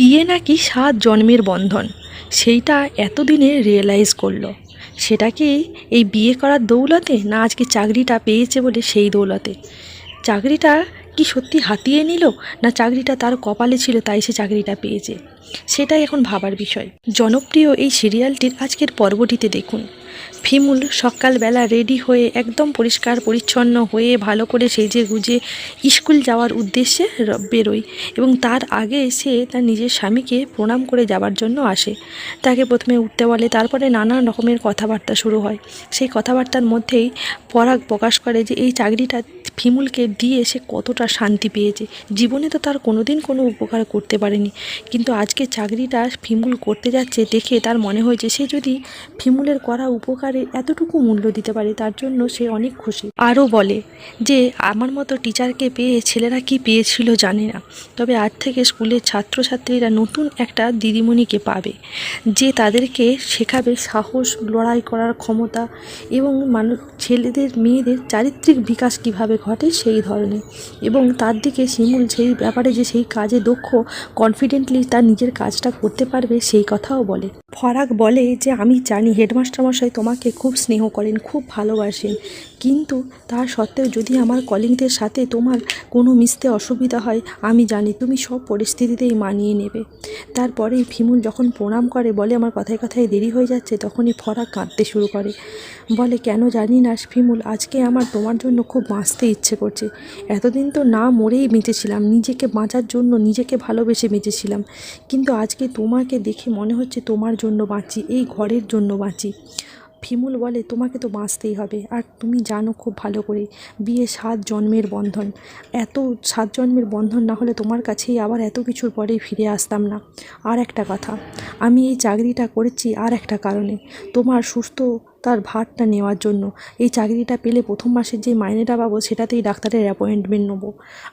বিয়ে নাকি সাত জন্মের বন্ধন। সেইটা এতদিনে রিয়েলাইজ করল। সেটা কি এই বিয়ে করার দৌলতে না আজকে চাকরিটা পেয়েছে বলে সেই দৌলতে? চাকরিটা কি সত্যি হাতিয়ে নিল না চাকরিটা তার কপালে ছিল তাই সে চাকরিটা পেয়েছে? সেটাই এখন ভাবার বিষয়। জনপ্রিয় এই সিরিয়ালটির আজকের পর্বটিতে দেখুন। ফিমুল সকালবেলা রেডি হয়ে একদম পরিষ্কার, পরিচ্ছন্ন হয়ে ভালো করে সেজে গুজে স্কুল যাওয়ার উদ্দেশ্যে বেরোয় এবং তার আগে সে তার নিজের স্বামীকে প্রণাম করে যাওয়ার জন্য আসে। তাকে প্রথমে উঠতে বলে, তারপরে নানান রকমের কথাবার্তা শুরু হয়। সেই কথাবার্তার মধ্যেই পরাগ প্রকাশ করে যে, এই চাকরিটা ফিমুলকে দিয়ে সে কতটা শান্তি পেয়েছে। জীবনে তো তার কোনোদিন কোনো উপকার করতে পারেনি। কিন্তু আজকে চাকরিটা ফিমুল করতে যাচ্ছে দেখে তার মনে হয়েছে সে যদি ফিমুলের করা উপকারে এতটুকু মূল্য দিতে পারে, তার জন্য সে অনেক খুশি। আরও বলে যে, আমার মতো টিচারকে পেয়ে ছেলেরা কি পেয়েছিল জানে না। তবে আজ থেকে স্কুলের ছাত্রছাত্রীরা নতুন একটা দিদিমণিকে পাবে, যে তাদেরকে শেখাবে সাহস, লড়াই করার ক্ষমতা এবং মানুষ, ছেলেদের, মেয়েদের চারিত্রিক বিকাশ কীভাবে ঘটে সেই ধরনের। এবং তার দিকে শিমুল সেই ব্যাপারে যে সেই কাজে দক্ষ কনফিডেন্টলি তার নিজের কাজটা করতে পারবে সেই কথাও বলে। ফরাক বলে যে, আমি জানি হেডমাস্টার মশাই তোমাকে খুব স্নেহ করেন, খুব ভালোবাসেন। কিন্তু তার সত্ত্বেও যদি আমার কলিংদের সাথে তোমার কোনো মিশতে অসুবিধা হয়, আমি জানি তুমি সব পরিস্থিতিতেই মানিয়ে নেবে। তারপরেই ফিমুল যখন প্রণাম করে, বলে, আমার কথায় কথায় দেরি হয়ে যাচ্ছে তখনই ফরাক কাঁদতে শুরু করে। বলে, কেন জানি না ফিমুল, আজকে আমার তোমার জন্য খুব বাঁচতে ইচ্ছে করছে। এতদিন তো না মরেই বেঁচেছিলাম, নিজেকে বাঁচার জন্য নিজেকে ভালোবেসে বেঁচেছিলাম। কিন্তু আজকে তোমাকে দেখে মনে হচ্ছে তোমার জন্য বাঁচি, এই ঘরের জন্য বাঁচি। ফিমুল বলে, তোমাকে তো বাঁচতেই হবে। আর তুমি জানো খুব ভালো করে, বিয়ে সাত জন্মের বন্ধন। এত সাত জন্মের বন্ধন না হলে তোমার কাছেই আবার এত কিছুর পরেই ফিরে আসতাম না। আর একটা কথা, আমি এই চাকরিটা করেছি আর একটা কারণে। তোমার সুস্থ তার ভারটা নেওয়ার জন্য। এই চাকরিটা পেলে প্রথম মাসের যে মাইনেটা পাবো, সেটাতেই ডাক্তারের অ্যাপয়েন্টমেন্ট নেব।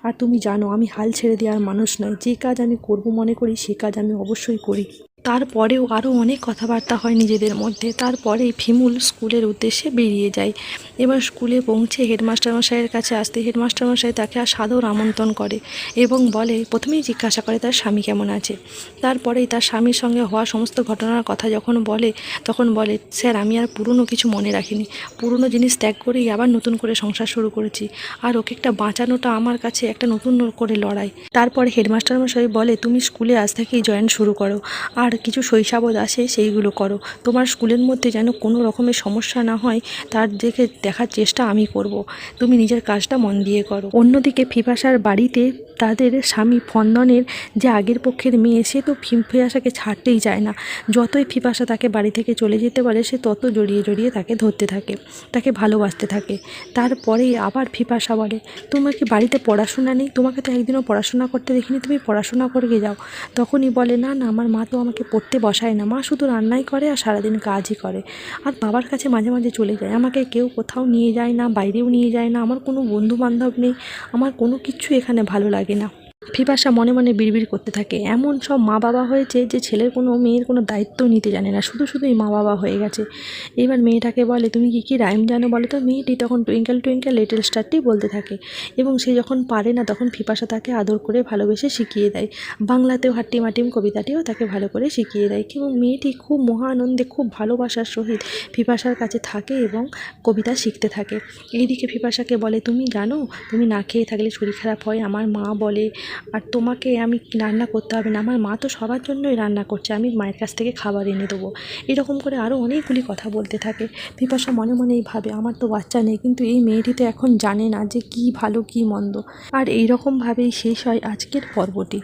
আর তুমি জানো, আমি হাল ছেড়ে দেওয়ার মানুষ নয়। যে কাজ আমি করব মনে করি, সে কাজ আমি অবশ্যই করি। তারপরেও আরও অনেক কথাবার্তা হয় নিজেদের মধ্যে। তারপরে ফিমুল স্কুলের উদ্দেশ্যে বেরিয়ে যায়। এবার স্কুলে পৌঁছে হেডমাস্টার মশাইয়ের কাছে আসতে হেডমাস্টার মশাই তাকে আর সাদর আমন্ত্রণ করে এবং বলে, প্রথমেই জিজ্ঞাসা করে তার স্বামী কেমন আছে? তারপরেই তার স্বামীর সঙ্গে হওয়া সমস্ত ঘটনার কথা যখন বলে, তখন বলে, স্যার, আমি আর পুরনো কিছু মনে রাখিনি। পুরনো জিনিস ত্যাগ করেই আবার নতুন করে সংসার শুরু করেছি। আর ওকে একটা বাঁচানোটা আমার কাছে একটা নতুন করে লড়াই। তারপরে হেডমাস্টার মশাই বলে, তুমি স্কুলে আজ থেকেই জয়েন শুরু করো। আর কিছু শৈশাবদ আসে, সেইগুলো করো তোমার স্কুলের মধ্যে যেন কোনো রকমের সমস্যা না হয়, তার দেখে দেখার চেষ্টা আমি করব। তুমি নিজের কাজটা মন দিয়ে করো অন্যদিকে ফিফাসার বাড়িতে তাদের স্বামী ফন্দনের যে আগের পক্ষের মেয়ে, সে তো ফিফাসাকে ছাড়তেই চায় না। যতই ফিফাসা তাকে বাড়ি থেকে চলে যেতে পারে, সে তত জড়িয়ে জড়িয়ে তাকে ধরতে থাকে, তাকে ভালোবাসতে থাকে। তারপরেই আবার ফিফাসা বলে তোমার কি বাড়িতে পড়াশোনা নেই? তোমাকে তো একদিনও পড়াশোনা করতে দেখিনি, তুমি পড়াশোনা করে যাও। তখনই বলে, না না, আমার মা তো আমাকে পড়তে বসায় না। মা শুধু রান্নাই করে আর সারাদিন কাজই করে। আর বাবার কাছে মাঝে মাঝে চলে যায়। আমাকে কেউ কোথাও নিয়ে যায় না, বাইরেও নিয়ে যায় না। আমার কোনো বন্ধু বান্ধব নেই। আমার কোনো কিছু এখানে ভালো লাগে না ফিপাসা মনে মনে বিড়বিড় করতে থাকে। এমন সব মা বাবা হয়েছে যে ছেলের কোনো মেয়ের কোনো দায়িত্ব নিতে জানে না। শুধু শুধুই মা বাবা হয়ে গেছে। এবার মেয়েটাকে বলে, তুমি কি কি রাইম জানো বলো তো? মেয়েটি তখন টুইঙ্কেল টুইঙ্কেল, লিটল স্টারটি বলতে থাকে এবং সে যখন পারে না তখন ফিপাসা তাকে আদর করে ভালোবেসে শিখিয়ে দেয়। বাংলাতেও হাট্টিম হাটিম কবিতাটিও তাকে ভালো করে শিখিয়ে দেয়। এবং মেয়েটি খুব মহানন্দে, খুব ভালোবাসার সহিত ফিপাসার কাছে থাকে এবং কবিতা শিখতে থাকে। এইদিকে ফিপাসাকে বলে, তুমি জানো, তুমি না খেয়ে থাকলে শরীর খারাপ হয়। আমার মা বলে আর তোমাকে আমি রান্না করতে হবে না। আমার মা তো সবার জন্যই রান্না করছে, আমি মায়ের কাছ থেকে খাবার এনে দেবো। এরকম করে আরও অনেকগুলি কথা বলতে থাকে। পিপাসা মনে মনেই ভাবে আমার তো বাচ্চা নেই, কিন্তু এই মেয়েটি তো এখন জানে না যে কি ভালো, কি মন্দ। আর এইরকমভাবেই শেষ হয় আজকের পর্বটি।